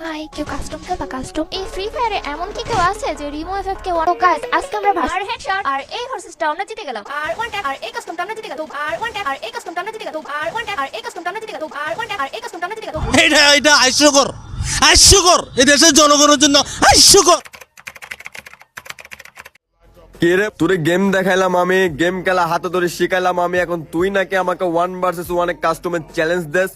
High কেউ custom খেলবা custom এই ফ্রি ফায়ারে এমন কি কেউ আছে যে রিমো এফএফ কে ওয়ান গাইস আজকে আমরা ভার হেডশট আর এই ভার্সেসটা আমরা জিতে গেলাম। আর ওয়ান ট্যাপ আর এই কাস্টমটা আমরা জিতে গেলাম। আর ওয়ান ট্যাপ আর এই কাস্টমটা আমরা জিতে গেলাম। আর ওয়ান ট্যাপ আর এই কাস্টমটা আমরা জিতে গেলাম। আর ওয়ান ট্যাপ আর এই কাস্টমটা আমরা জিতে গেলাম। এটা এটা হাস্যকর হাস্যকর এই দেশের জনগণের জন্য হাস্যকর কে রে? তোরে গেম দেখাইলাম আমি গেম খেলা হাতে ধরে শিখাইলাম আমি এখন তুই নাকি আমাকে one versus one customer challenge দেস?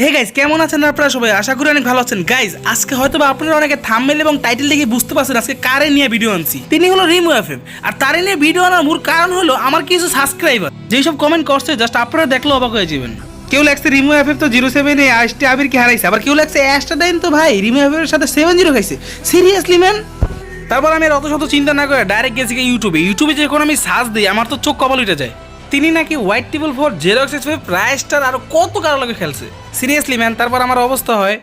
হে গাইজ কেমন আছেন আপনারা সবাই? আশা করি অনেক ভালো আছেন। গাইজ আজকে হয়তো আপনারা অনেকে থাম্বনেল এবং টাইটেল দেখে বুঝতে পারছেন আজকে কারে নিয়ে ভিডিও আনছি। তিনি হলো রিমু এফএম। আর তারে নিয়ে ভিডিও আনার মূল কারণ হলো আমার কিছু সাবস্ক্রাইবার যেসব কমেন্ট করছে জাস্ট আপনারা দেখলে অবাক হয়ে যাবেন। কেউ লাগছে রিমু এফ তো জিরো সেভেনে আসতে আবির কি হারাইছে? আবার কেউ লাগছে অ্যাশটা দেন তো ভাই, রিমু এফএফ এর সাথে সেভেন জিরো খাইছে। সিরিয়াসলি ম্যান তারপর আমি অত শত চিন্তা না করে ডাইরেক্ট গেছি ইউটিউবে ইউটিউবে যখন আমি সার্চ দিই, আমার তো চোখ কপাল উঠে যায়। তিনি নাকি white table four xerox X five প্রাইসটার আরও কত কারও লাগে খেলছে? সিরিয়াসলি ম্যান তারপর আমার অবস্থা হয়।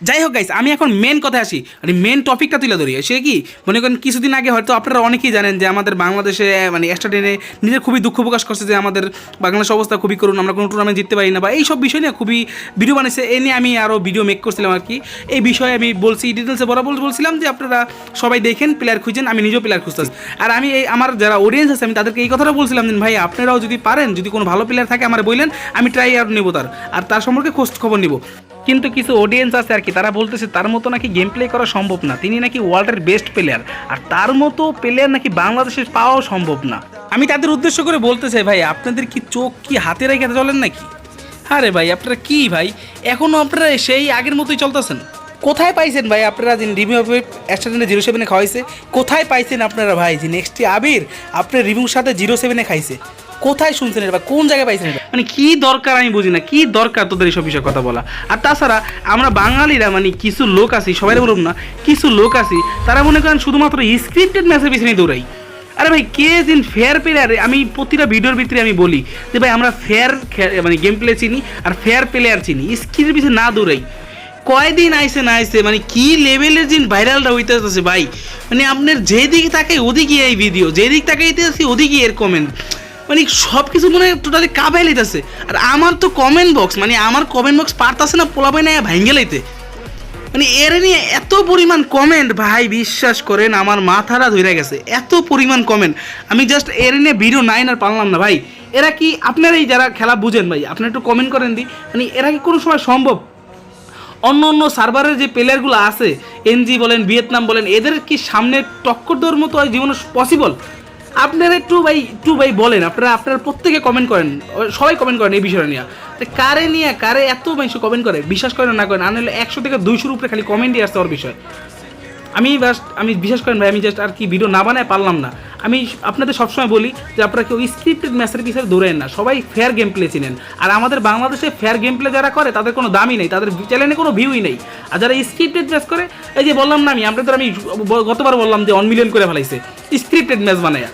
যাই হোক গাইস আমি এখন মেন কথা আসি। মানে মেন টপিকটা তুলে ধরি। সে কি? মনে করেন কিছুদিন আগে হয়তো আপনারা অনেকেই জানেন যে আমাদের বাংলাদেশে মানে স্টাডিনে নিজের খুবই দুঃখ প্রকাশ করছে যে আমাদের বাংলাদেশ অবস্থা খুবই করুন আমরা কোনো টুর্নামেন্ট জিততে পারি না বা এইসব বিষয় নিয়ে খুবই ভিডিও বানিয়েছে। এ নিয়ে আমি আরও ভিডিও মেক করছিলাম আর কি। এই বিষয়ে আমি বলছি ডিটেলসে বরাবর বলছিলাম যে আপনারা সবাই দেখেন প্লেয়ার খুঁজেন, আমি নিজেও প্লেয়ার খুঁজতেছি। আর আমি এই আমার যারা অডিয়েন্স আছে, আমি তাদেরকে এই কথাটা বলছিলাম যে, ভাই, আপনারাও যদি পারেন, যদি কোনো ভালো প্লেয়ার থাকে আমার বললেন, আমি ট্রাই আর নেব তার। আর তার সম্পর্কে খোঁজ খবর নিব। কিন্তু কিছু অডিয়েন্স আছে আর কি, তারা বলতেছে তার মতো নাকি গেম প্লে করা সম্ভব না। তিনি নাকি ওয়ার্ল্ডের বেস্ট প্লেয়ার আর তার মতো প্লেয়ার নাকি বাংলাদেশে পাওয়াও সম্ভব না। আমি তাদের উদ্দেশ্য করে বলতে চাই ভাই, আপনাদের কি চোখ কি হাতে রেখে চলেন নাকি? আরে ভাই, আপনারা কি ভাই? এখনও আপনারা সেই আগের মতোই চলতেছেন? কোথায় পাইছেন ভাই আপনারা যে রিভিউ অ্যাক্সিডেন্টে জিরো সেভেনে খাওয়াইছে? কোথায় পাইছেন আপনারা ভাই যে নেক্সট আবির, আপনার রিভিউর সাথে জিরো সেভেনে খাইছে? কোথায় শুনছেন এটা বা কোন জায়গায় পাইছেন এটা? মানে কি দরকার আমি বুঝি না, কি দরকার তোদের এইসব বিষয়ে কথা বলা? আর তাছাড়া আমরা বাঙালিরা মানে কিছু লোক আছি সবাই বলুন না, কিছু লোক আছি, তারা মনে করেন শুধুমাত্র স্ক্রিপ্টেড ম্যাচের পিছনে দৌড়াই। আরে ভাই, কে দিন ফেয়ার প্লেয়ার আমি প্রতিটা ভিডিওর ভিতরে আমি বলি যে ভাই আমরা ফেয়ার মানে গেম প্লে চিনি আর ফেয়ার প্লেয়ার চিনি স্ক্রিনের পিছনে না দৌড়াই। কয়দিন আইসে না আইসে মানে কি লেভেলের দিন ভাইরালটা হইতেছে ভাই? মানে আপনার যেদিকে তাকে ওদিকে এই ভিডিও যেদিক তাকে আছে ওদিকে এর কমেন্ট মানে সব কিছু মনে টোটালি কাবাই লাইতেছে। আর আমার তো কমেন্ট বক্স মানে আমার কমেন্ট বক্স পারতাছে না পোলাপাই না, ভাঙ্গে লাইতে। মানে এর নিয়ে এত পরিমাণ কমেন্ট ভাই বিশ্বাস করেন, আমার মাথাটা ধরে গেছে। এত পরিমাণ কমেন্ট আমি জাস্ট এর নিয়ে ভিডিও নাইন আর পারলাম না, ভাই। এরা কি আপনারাই যারা খেলা বুঝেন ভাই, আপনারা একটু কমেন্ট করেন দি। মানে এরা কি কোনো সময় সম্ভব? অন্য অন্য সার্ভারের যে প্লেয়ারগুলো আছে, এনজি বলেন, ভিয়েতনাম বলেন, এদের কি সামনে টক্কর দেওয়ার মতো জীবনে পসিবল আপনারা একটু ভাই একটু ভাই বলেন, আপনারা আপনারা প্রত্যেকে কমেন্ট করেন, সবাই কমেন্ট করেন এই বিষয়টা নিয়ে। কারে নিয়ে, কারে এত মানুষ কমেন্ট করে? বিশ্বাস করেন না করেন? আনলে একশো থেকে দুইশোর উপরে খালি কমেন্টই আসছে ওর বিষয়। আমি জাস্ট আমি বিশ্বাস করেন ভাই, আমি জাস্ট আর কি ভিডিও না বানায় পারলাম না। আমি আপনাদের সবসময় বলি যে আপনারা কেউ স্ক্রিপ্টেড ম্যাচের পিছনে দৌড়েন না। সবাই ফেয়ার গেম প্লে চিনেন। আর আমাদের বাংলাদেশে ফেয়ার গেম প্লে যারা করে, তাদের কোনো দামই নেই। তাদের চ্যানেলে কোনো ভিউই নেই। আর যারা স্ক্রিপ্টেড ম্যাচ করে, এই যে বললাম না আমি, আপনাদের আমি গতবার বললাম যে ওয়ান মিলিয়ন করে ফেলাইছে। স্ক্রিপ্টেড ম্যাচ বানায়।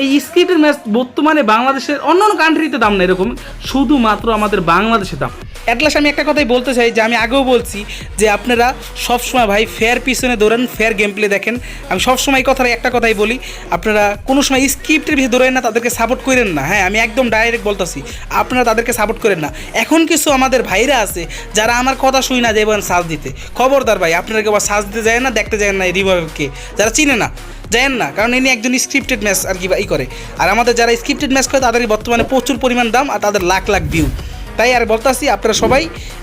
এই স্ক্রিপ্টের ম্যাচ বর্তমানে বাংলাদেশের অন্য অন্য কান্ট্রিতে দাম না এরকম, শুধুমাত্র আমাদের বাংলাদেশে দাম। অ্যাটলাস আমি একটা কথাই বলতে চাই, যে আমি আগেও বলছি যে আপনারা সবসময় ভাই ফেয়ার পিছনে দৌড়ান ফেয়ার গেম প্লে দেখেন। আমি সবসময় কথাটা একটা কথাই বলি, আপনারা কোনো সময় স্ক্রিপ্টের ভিতরে দৌড়েন না, তাদেরকে সাপোর্ট করেন না। হ্যাঁ আমি একদম ডাইরেক্ট বলতেছি, আপনারা তাদেরকে সাপোর্ট করেন না। এখন কিছু আমাদের ভাইরা আছে, যারা আমার কথা শুই না যাবেন সাজ দিতে। খবরদার ভাই, আপনারা কেউ সাজ দিতে যায় না, দেখতে যায় না এই রিভারকে যারা চিনে না জানেন না, কারণ ইনি একজন স্ক্রিপ্টেড ম্যাচ আর কি ই করে। আর আমাদের যারা স্ক্রিপ্টেড ম্যাচ করে তাদের বর্তমানে প্রচুর পরিমাণ দাম আর তাদের লাখ লাখ ভিউ তাই আর বলতাছি, আপনারা সবাই,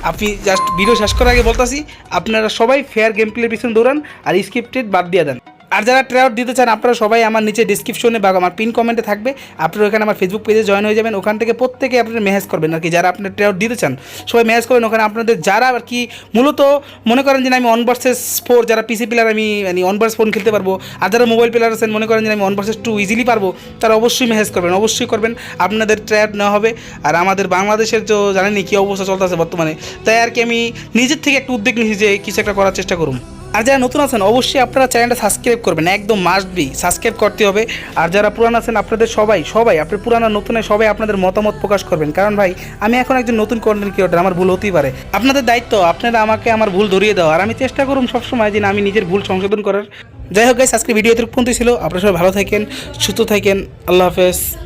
আপনি জাস্ট ভিডিও শেষ করার আগে বলতাছি, আপনারা সবাই ফেয়ার গেম প্লের পিছনে দৌড়ান আর স্ক্রিপ্টেড বাদ দিয়ে দেন। আর যারা ট্রায়াউট দিতে চান, আপনারা সবাই আমার নিচে ডিসক্রিপশনে বা আমার পিন কমেন্টে থাকবে। আপনারা ওখানে আমার ফেসবুক পেজে জয়েন হয়ে যাবেন। ওখান থেকে প্রত্যেকে আপনারা মেসেজ করবেন আর কি, যারা আপনার ট্রায়াউট দিতে চান, সবাই মেসেজ করবেন। ওখানে আপনাদের যারা আর কি, মূলত মনে করেন যে আমি অন ভার্সেস ফোর যারা পিসি প্লেয়ার আমি মানে অন ভার্স ফোন খেলতে পারব। আর যারা মোবাইল প্লেয়ার আছেন, মনে করেন যে আমি অন ভার্সেস টু ইজিলি পারব, তারা অবশ্যই মেসেজ করবেন, অবশ্যই করবেন। আপনাদের ট্রায়াউট নেওয়া হবে। আর আমাদের বাংলাদেশের তো জানেনই কী অবস্থা চলতেছে বর্তমানে। তাই আর কি আমি নিজের থেকে একটু উদ্যোগ নিয়েছি যে কিছু একটা করার চেষ্টা করুন। আর যারা নতুন আছেন, অবশ্যই আপনারা চ্যানেলটা সাবস্ক্রাইব করবেন। একদম মাস্ট বি সাবস্ক্রাইব করতে হবে। আর যারা পুরান আছেন, আপনাদের সবাই সবাই, আপনি পুরানো, নতুনে সবাই আপনাদের মতামত প্রকাশ করবেন। কারণ ভাই, আমি এখন একজন নতুন কন্টেন্ট ক্রিয়েটার আমার ভুল হতেই পারে। আপনাদের দায়িত্ব, আপনারা আমাকে আমার ভুল ধরিয়ে দেওয়া আর আমি চেষ্টা করুন সবসময় যে আমি নিজের ভুল সংশোধন করার। যাই হোক গাইস আজকে ভিডিও এতটুকু পর্যন্ত ছিল। আপনারা সবাই ভালো থাকেন, সুস্থ থাকেন। আল্লাহ হাফেজ।